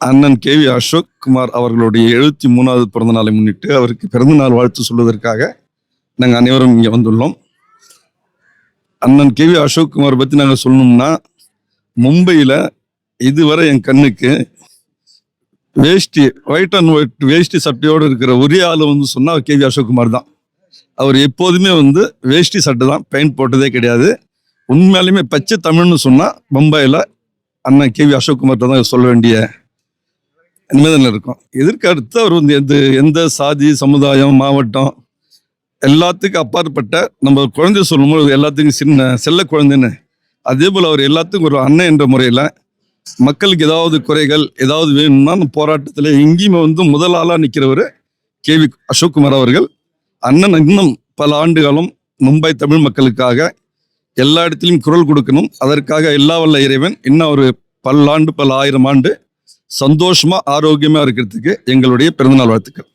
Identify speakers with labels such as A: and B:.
A: அண்ணன் K V Ashok Kumar அவர்களுடைய எழுபத்தி மூணாவது பிறந்த நாளை முன்னிட்டு அவருக்கு பிறந்தநாள் வாழ்த்து சொல்வதற்காக நாங்கள் அனைவரும் இங்கே வந்துள்ளோம். அண்ணன் கே வி அசோக் குமார் பற்றி நாங்கள் சொல்லணும்னா மும்பையில் இதுவரை என் கண்ணுக்கு veshti white and white veshti சட்டையோடு இருக்கிற ஒரே ஆள் வந்து சொன்னால் கே வி அசோக் குமார் தான். அவர் எப்போதுமே வந்து வேஷ்டி சட்டை தான் பெயிண்ட் போட்டதே கிடையாது. உண்மையாலுமே பச்சை தமிழ்னு சொன்னால் மும்பையில் அண்ணன் கே வி அசோக் குமார்கிட்ட தான் சொல்ல வேண்டிய நிம்மதியில் இருக்கும். இதற்கு அடுத்து அவர் வந்து எந்த எந்த சாதி சமுதாயம் மாவட்டம் எல்லாத்துக்கும் அப்பாற்பட்ட நம்ம குழந்தை சொல்லும்போது எல்லாத்துக்கும் சின்ன செல்ல குழந்தைன்னு. அதே போல் அவர் எல்லாத்துக்கும் ஒரு அண்ணன் என்ற முறையில் மக்களுக்கு ஏதாவது குறைகள் ஏதாவது வேணும்னா அந்த போராட்டத்தில் எங்கேயுமே வந்து முதல் ஆளாக நிற்கிறவர் கே. வி. அசோக்குமார் அவர்கள். அண்ணன் இன்னும் பல ஆண்டுகளும் மும்பை தமிழ் மக்களுக்காக எல்லா இடத்துலையும் குரல் கொடுக்கணும். அதற்காக எல்லா வல்ல இறைவன் இன்னும் ஒரு பல்லாண்டு பல ஆயிரம் ஆண்டு சந்தோஷமா ஆரோக்கியமா இருக்கிறதுக்கு எங்களுடைய பிறந்தநாள் வாழ்த்துக்கள்.